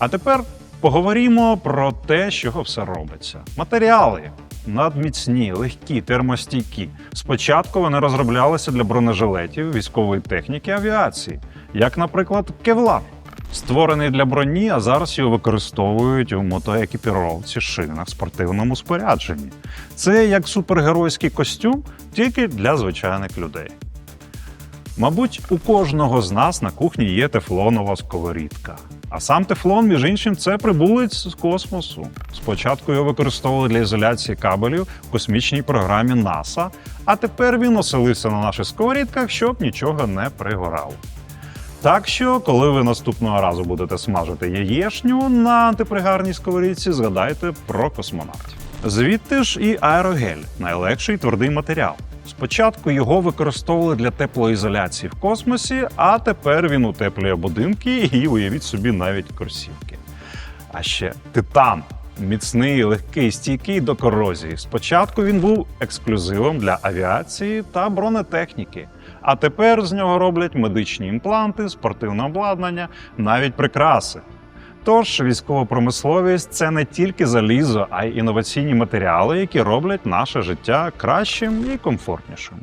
А тепер поговоримо про те, з чого все робиться. Матеріали надміцні, легкі, термостійкі. Спочатку вони розроблялися для бронежилетів, військової техніки, авіації, як, наприклад, кевлар. Створений для броні, а зараз його використовують у мотоекіпіровці, шинах, спортивному спорядженні. Це як супергеройський костюм, тільки для звичайних людей. Мабуть, у кожного з нас на кухні є тефлонова сковорідка. А сам тефлон, між іншим, це прибулець з космосу. Спочатку його використовували для ізоляції кабелів в космічній програмі НАСА, а тепер він оселився на наших сковорідках, щоб нічого не пригорало. Так що, коли ви наступного разу будете смажити яєшню на антипригарній сковорідці, згадайте про космонавтів. Звідти ж і аерогель найлегший твердий матеріал. Спочатку його використовували для теплоізоляції в космосі, а тепер він утеплює будинки і уявіть собі навіть кросівки. А ще титан. Міцний, легкий, стійкий до корозії. Спочатку він був ексклюзивом для авіації та бронетехніки. А тепер з нього роблять медичні імпланти, спортивне обладнання, навіть прикраси. Тож військова промисловість це не тільки залізо, а й інноваційні матеріали, які роблять наше життя кращим і комфортнішим.